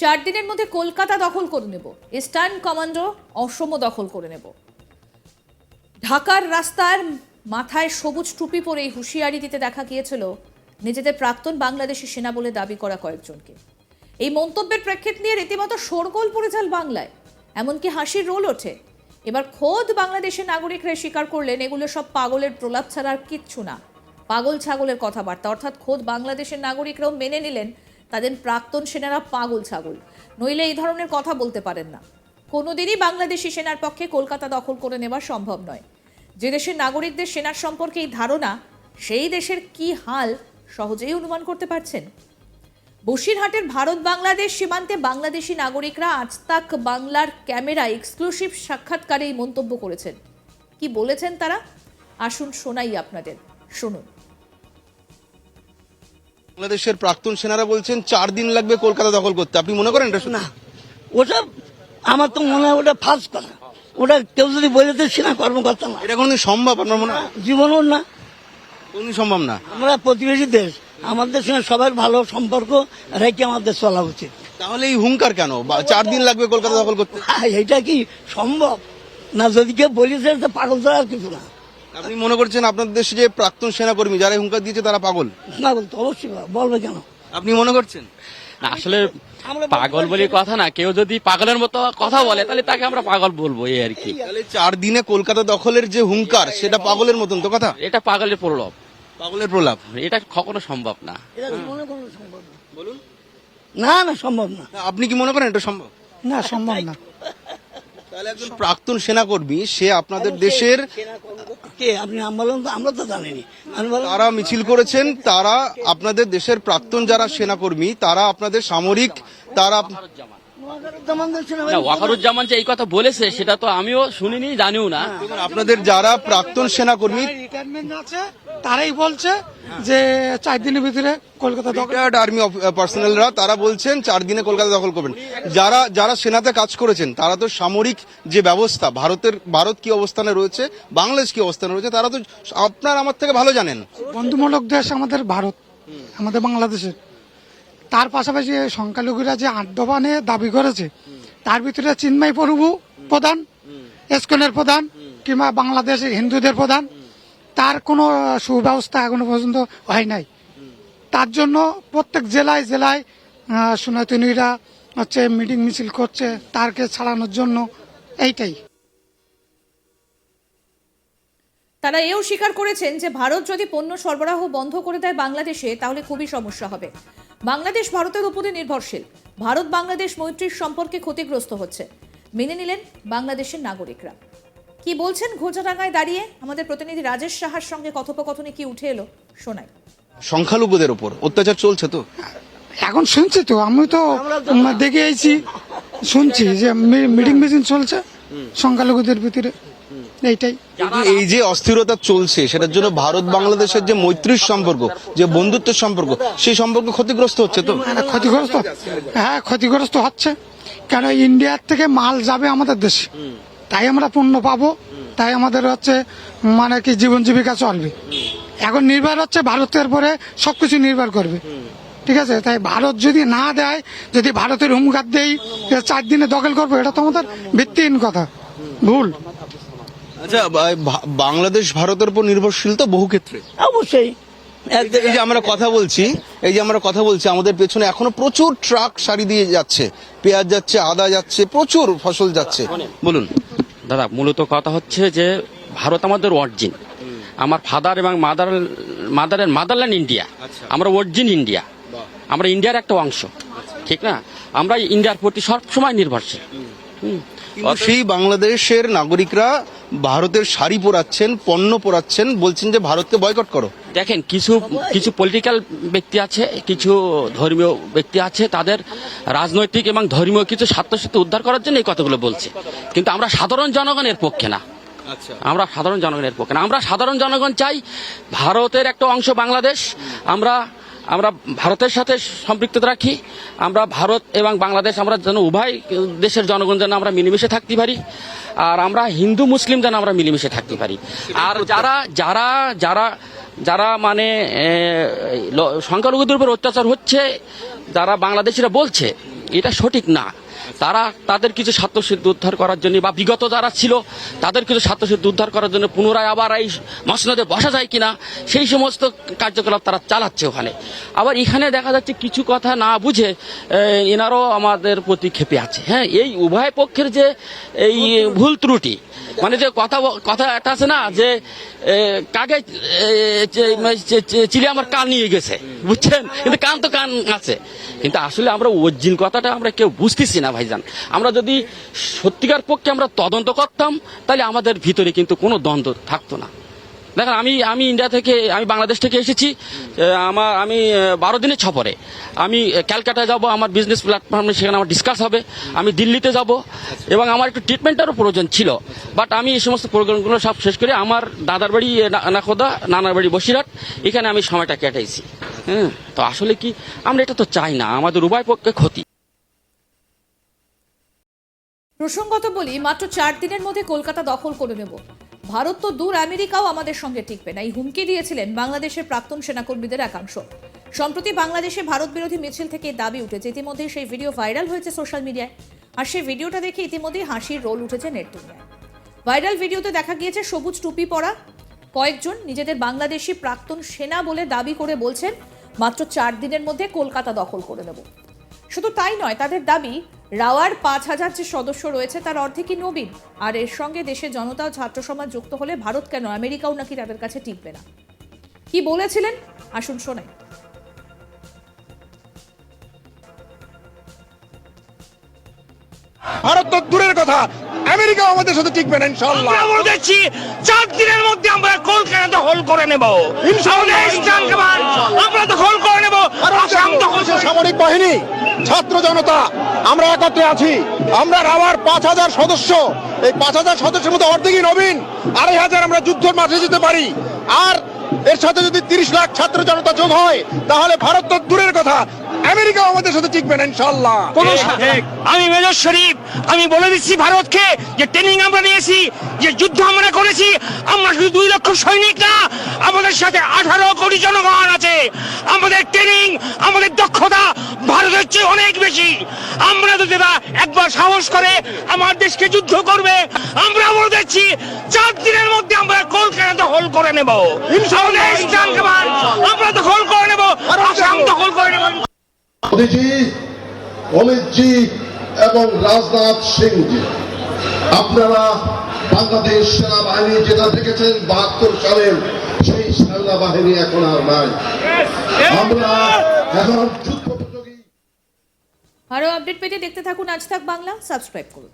চার দিনের মধ্যে কলকাতা দখল করে নেব। ইস্টার্ন কমান্ডো অসম দখল করে নেব। ঢাকার রাস্তার মাথায় সবুজ টুপি পরে হুঁশিয়ারি দিতে দেখা গিয়েছিল নিজেদের প্রাক্তন বাংলাদেশি সেনা বলে দাবি করা কয়েকজনকে। এই মন্তব্যের প্রেক্ষিত নিয়ে রীতিমতো শোরগোল পড়ে যাল বাংলায়। এমনকি হাসির রোল ওঠে। এবার খোদ বাংলাদেশের নাগরিকরা স্বীকার করলেন, এগুলো সব পাগলের প্রলাপ ছাড়া আর কিচ্ছু না। পাগল ছাগলের কথাবার্তা, অর্থাৎ খোদ বাংলাদেশের নাগরিকরাও মেনে নিলেন তাদের প্রাক্তন সেনারা পাগল ছাগল। নইলে এই ধরনের কথা বলতে পারেন না। কোনোদিনই বাংলাদেশি সেনার পক্ষে কলকাতা দখল করে নেওয়া সম্ভব নয়। যে দেশের নাগরিকদের সেনার সম্পর্কে এই ধারণা, সেই দেশের কি হাল সহজেই অনুমান করতে পারছেন? বসিরহাটের ভারত বাংলাদেশ সীমান্তে বাংলাদেশি নাগরিকরা আজ তাক বাংলার ক্যামেরা এক্সক্লুসিভ সাক্ষাৎকারে এই মন্তব্য করেছেন। কি বলেছেন তারা? আসুন শোনাই আপনাদের। শুনুন। বাংলাদেশের প্রাক্তন সেনারা বলছেন চার দিন লাগবে কলকাতা দখল করতে। আপনি মনে করেন এটা না ওটা আমার তো মনে হয় ওটা ফার্স্ট কথা। ওটা কেউ যদি বলে তো সেনা কর্মকর্তা না। এটা কোনোদিন সম্ভব আপনার মনে হয়? জীবনও না। কোনোদিন সম্ভব না। আমরা প্রতিবেশী দেশ আমাদের সঙ্গে সবার ভালো সম্পর্ক রেখে আমাদের চলা উচিত। তাহলে এই হুঙ্কার কেন? চার দিন লাগবে কলকাতা দখল করতে। এটা কি সম্ভব? না যদি কেউ বলিছে তো পাগল ছাড়া আর কিছু না। আপনি মনে করছেন আপনাদের দেশে যে প্রাক্তন সেনাকর্মী যারা হুঙ্কার দিয়েছে তারা পাগল? পাগল তো অবশ্যই বলবে কেন? আপনি মনে করছেন? না আসলে পাগল বলে কথা না কেউ যদি পাগলের মতো কথা বলে তাহলে তাকে আমরা পাগল বলব এই আর কি। তাহলে চার দিনে কলকাতা দখলের যে হুঙ্কার সেটা পাগলের মতন তো কথা? এটা পাগলের প্রলোভ। পাগলের প্রলাপ। এটা কখনো না। সম্ভব না? বলুন। না না সম্ভব না আপনি কি মনে করেন এটা সম্ভব? না সম্ভব না। তাহলে একজন প্রাক্তন সেনাকর্মী সে আপনাদের দেশের কে আপনি নাম বলেন তো আমরা তো জানিনি। আমি বলেন তারা মিছিল করেছেন তারা আপনাদের দেশের প্রাক্তন যারা সেনাকর্মী তারা আপনাদের সামরিক তারা ওয়াকারুজ্জামান যে এই কথা বলেছে সেটা তো আমিও শুনিনি জানিও না। আপনাদের যারা প্রাক্তন সেনাকর্মী রিটায়ারমেন্ট আছে তারাই বলছে যে চার দিনের ভিতরে কলকাতা রিটায়ার্ড আর্মি পার্সোনালরা তারা বলছেন চার দিনে কলকাতা দখল করবেন। যারা যারা সেনাতে কাজ করেছেন তারা তো সামরিক যে ব্যবস্থা ভারতের ভারত কি অবস্থানে রয়েছে বাংলাদেশ কি অবস্থানে রয়েছে তারা তো আপনার আমার থেকে ভালো জানেন। বন্ধুমূলক দেশ আমাদের ভারত আমাদের বাংলাদেশের। তার পাশাপাশি সংখ্যালঘুরা যে আড্ডবানে দাবি করেছে, তার ভিতরে চিন্ময় প্রভু প্রধান, এসকনের প্রধান, কিংবা বাংলাদেশের হিন্দুদের প্রধান, তার কোনো সুব্যবস্থা এখনও পর্যন্ত হয় নাই। তার জন্য প্রত্যেক জেলায় জেলায় সনাতনীরা হচ্ছে মিটিং মিছিল করছে, তারকে ছাড়ানোর জন্য, এইটাই। তারা এও স্বীকার করেছেন যে ভারত যদি পণ্য সরবরাহ বন্ধ করে দেয় বাংলাদেশে, তাহলে খুবই সমস্যা হবে। বাংলাদেশ ভারতের উপরে নির্ভরশীল। ভারত বাংলাদেশ মৈত্রীর সম্পর্কে ক্ষতিগ্রস্ত হচ্ছে। মেনে নিলেন বাংলাদেশের নাগরিকরা। কি বলছেন ঘোচাডাঙ্গায় দাঁড়িয়ে? আমাদের প্রতিনিধি রাজেশ সাহার সঙ্গে কথোপকথনে কি উঠে এলো? শোনাই। সংখ্যালঘুদের উপর। অত্যাচার চলছে তো? এখন শুনছি তো আমি তো দেখে আইছি। শুনছি যে মিটিং মিটিং চলছে সংখ্যালঘুদের ভিতরে। এইটাই। এই যে অস্থিরতা চলছে সেটার জন্য ভারত বাংলাদেশের যে মৈত্রীর সম্পর্ক যে বন্ধুত্বের সম্পর্ক সেই সম্পর্ক ক্ষতিগ্রস্ত হচ্ছে তো? মানে ক্ষতিগ্রস্ত? হ্যাঁ ক্ষতিগ্রস্ত হচ্ছে। কেন ইন্ডিয়ার থেকে মাল যাবে আমাদের দেশে। তাই আমরা পণ্য পাবো। তাই আমাদের হচ্ছে মানে কি জীবন জীবিকা চলবে। এখন নির্ভর হচ্ছে ভারতের পরে সবকিছু নির্ভর করবে। ঠিক আছে? তাই ভারত যদি না দেয় যদি ভারতের হুমকার দেই চার দিনে দখল করব এটা তো আমাদের ভিত্তিহীন কথা। ভুল। আচ্ছা বাংলাদেশ ভারতের উপর নির্ভরশীল তো বহু ক্ষেত্রে। অবশ্যই। এক- এই যে আমরা কথা বলছি এই যে আমরা কথা বলছি আমাদের পেছনে এখনও প্রচুর ট্রাক সারি দিয়ে যাচ্ছে। পেঁয়াজ যাচ্ছে আদা যাচ্ছে প্রচুর ফসল যাচ্ছে। বলুন। দাদা মূলত কথা হচ্ছে যে ভারত আমাদের অরিজিন আমার ফাদার এবং মাদার মাদারের মাদারল্যান্ড ইন্ডিয়া আমরা অরিজিন ইন্ডিয়া আমরা ইন্ডিয়ার একটা অংশ। ঠিক না? আমরা ইন্ডিয়ার প্রতি সবসময় নির্ভরশীল। সেই বাংলাদেশের নাগরিকরা ভারতের শাড়ি পরাচ্ছেন পণ্য পরাচ্ছেন বলছেন যে ভারতকে বয়কট করো। দেখেন কিছু কিছু পলিটিক্যাল ব্যক্তি আছে কিছু ধর্মীয় ব্যক্তি আছে তাদের রাজনৈতিক এবং ধর্মীয় কিছু স্বার্থ সাথে উদ্ধার করার জন্য এই কথাগুলো বলছে। কিন্তু আমরা সাধারণ জনগণের পক্ষে না। আচ্ছা। আমরা সাধারণ জনগণের পক্ষে না। আমরা সাধারণ জনগণ চাই ভারতের একটা অংশ বাংলাদেশ। আমরা আমরা ভারতের সাথে সম্পৃক্ত রাখি, আমরা ভারত এবং বাংলাদেশ, আমরা যেন উভয় দেশের জনগণ যেন আমরা মিলেমিশে থাকতে পারি, আর আমরা হিন্দু, মুসলিম যেন আমরা মিলেমিশে থাকতে পারি। আর যারা যারা যারা যারা মানে সংখ্যালঘুদের উপর অত্যাচার হচ্ছে, যারা বাংলাদেশিরা বলছে, এটা সঠিক না। তারা তাদের কিছু স্বার্থসিদ্ধি উদ্ধার করার জন্য বা বিগত যারা ছিল, তাদের কিছু স্বার্থসিদ্ধি উদ্ধার করার জন্য পুনরায় আবার এই মসনদে বসা যায় কিনা, সেই সমস্ত কার্যকলাপ তারা চালাচ্ছে ওখানে। আবার এখানে দেখা যাচ্ছে কিছু কথা না বুঝে এনারও আমাদের প্রতি ক্ষেপে আছে। হ্যাঁ এই উভয় পক্ষের যে এই ভুল ত্রুটি মানে যে কথা কথা একটা আছে না যে কাকে মানে চিলে আমার কান নিয়ে গেছে, বুঝছেন? কিন্তু কান তো কান আছে। কিন্তু আসলে আমরা অরিজিন কথাটা আমরা কেউ বুঝতেছি না ভাইজান আমরা যদি সত্যিকার পক্ষে আমরা তদন্ত করতাম তাহলে আমাদের ভিতরে কিন্তু কোনো দ্বন্দ্ব থাকতো না। দেখেন আমি আমি ইন্ডিয়া থেকে আমি বাংলাদেশ থেকে এসেছি আমার আমি বারো দিনের সফরে। আমি ক্যালকাটায় যাব আমার বিজনেস প্ল্যাটফর্মে সেখানে আমার ডিসকাস হবে আমি দিল্লিতে যাব এবং আমার একটু ট্রিটমেন্টেরও প্রয়োজন ছিল। বাট আমি এই সমস্ত প্রোগ্রামগুলো সব শেষ করে আমার দাদার বাড়ি এ, না- নাখোদা নানার বাড়ি বসিরহাট এখানে আমি সময়টা কেটাইছি। হ্যাঁ তো আসলে কি আমরা এটা তো চাই না আমাদের উভয় পক্ষে ক্ষতি। প্রসঙ্গত বলি, মাত্র চার দিনের মধ্যে কলকাতা দখল করে নেব। ভারত তো দূর, আমেরিকাও আমাদের সঙ্গে টিকবে না। এই হুমকি দিয়েছিলেন বাংলাদেশের প্রাক্তন সেনাকর্মীদের একাংশ। সম্প্রতি বাংলাদেশে ভারত বিরোধী মিছিল থেকে দাবি উঠেছে। ইতিমধ্যে সেই ভিডিও ভাইরাল হয়েছে সোশ্যাল মিডিয়ায়। আর সেই ভিডিওটা দেখে ইতিমধ্যেই হাসির রোল উঠেছে নেট দুনিয়ায় ভাইরাল ভিডিওতে দেখা গিয়েছে সবুজ টুপি পরা কয়েকজন নিজেদের বাংলাদেশি প্রাক্তন সেনা বলে দাবি করে বলছেন, মাত্র চার দিনের মধ্যে কলকাতা দখল করে নেব। শুধু তাই নয়, তাদের দাবি রাওয়ার পাঁচ হাজার যে সদস্য রয়েছে তার অর্ধেকই নবীন। আর এর সঙ্গে দেশের জনতা ও ছাত্র সমাজ যুক্ত হলে ভারত কেন? আমেরিকাও নাকি তাদের কাছে টিকবে না। কি বলেছিলেন? আসুন শোনাই ভারত তো দূরের কথা। আমেরিকা আমাদের সাথে টিকবে না ইনশাল্লাহ আমরা বলেছি চার দিনের মধ্যে আমরা কলকাতা দখল করে নেব। ইনশাআল্লাহ, আমরা দখল করে নেব। আসাম নেব। সামরিক বাহিনী ছাত্র জনতা আমরা একত্রে আছি। আমরা রাওয়ার পাঁচ হাজার সদস্য। এই পাঁচ হাজার সদস্যের মধ্যে অর্ধেকই নবীন। আড়াই হাজার আমরা যুদ্ধের মাঠে যেতে পারি। আর এর সাথে যদি তিরিশ লাখ ছাত্র জনতা যোগ হয় তাহলে ভারত তো দূরের কথা। আমেরিকা আমাদের সাথে টিকবে না ইনশাল্লাহ কোনো আমি মেজর শরীফ আমি বলে দিচ্ছি ভারতকে যে ট্রেনিং আমরা নিয়েছি যে যুদ্ধ আমরা করেছি আমরা শুধু দুই লক্ষ সৈনিক না আমাদের সাথে আঠারো কোটি জনগণ আছে। আমাদের ট্রেনিং আমাদের দক্ষতা ভারতের চেয়ে অনেক বেশি। আমরা যদি এরা একবার সাহস করে আমার দেশকে যুদ্ধ করবে আমরা বলে দিচ্ছি চার দিনের মধ্যে আমরা কলকাতা দখল করে নেব। আমাদের ইস্টার্ন কমান্ড আমরা দখল করে নেব। আসাম দখল করে নেব। মোদীজি অমিতজি এবং রাজনাথ সিংজি আপনারা বাংলাদেশ সেনাবাহিনী যেটা দেখেছেন বাহাত্তর সালের সেই সেনাবাহিনী এখন আর নাই। আমরা এখন আরও আপডেট পেতে দেখতে থাকুন আজ থাক বাংলা সাবস্ক্রাইব করুন।